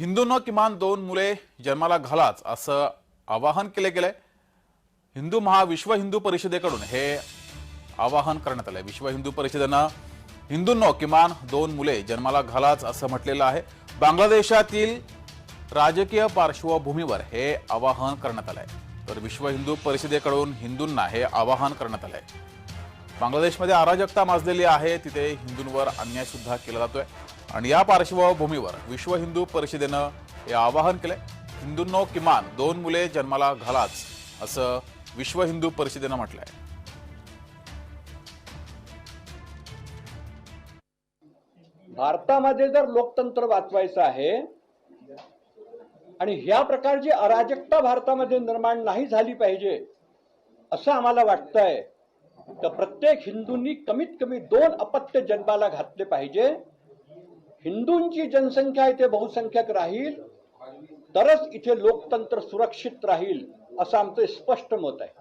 हिंदूंना किमान दोन मुले जन्माला घालाच असं आवाहन केले गेलंय. हिंदू महा विश्व हिंदू परिषदेकडून हे आवाहन करण्यात आलंय. विश्व हिंदू परिषदेनं हिंदूंनो किमान दोन मुले जन्माला घालाच असं म्हटलेलं आहे. बांगलादेशातील राजकीय पार्श्वभूमीवर हे आवाहन करण्यात आलंय. तर विश्व हिंदू परिषदेकडून हिंदूंना हे आवाहन करण्यात आलंय. बांगलादेशमध्ये अराजकता माजलेली आहे तिथे हिंदूंवर अन्याय सुद्धा केला जातोय. आणि या पार्श्वभूमीवर विश्व हिंदू परिषदेनं हे आवाहन केलंय हिंदूंनो किमान दोन मुले जन्माला घालाच असं विश्व हिंदू परिषदेनं म्हटलंय. भारतामध्ये जर लोकतंत्र वाचवायचं आहे आणि ह्या प्रकारची अराजकता भारतामध्ये निर्माण नाही झाली पाहिजे असं आम्हाला वाटतंय तर प्रत्येक हिंदूंनी कमीत कमी दोन अपत्य जन्माला घातले पाहिजे. हिंदूंची जनसंख्या इथे बहुसंख्यक राहील तरच इथे लोकतंत्र सुरक्षित राहील असं आमचं स्पष्ट मत आहे.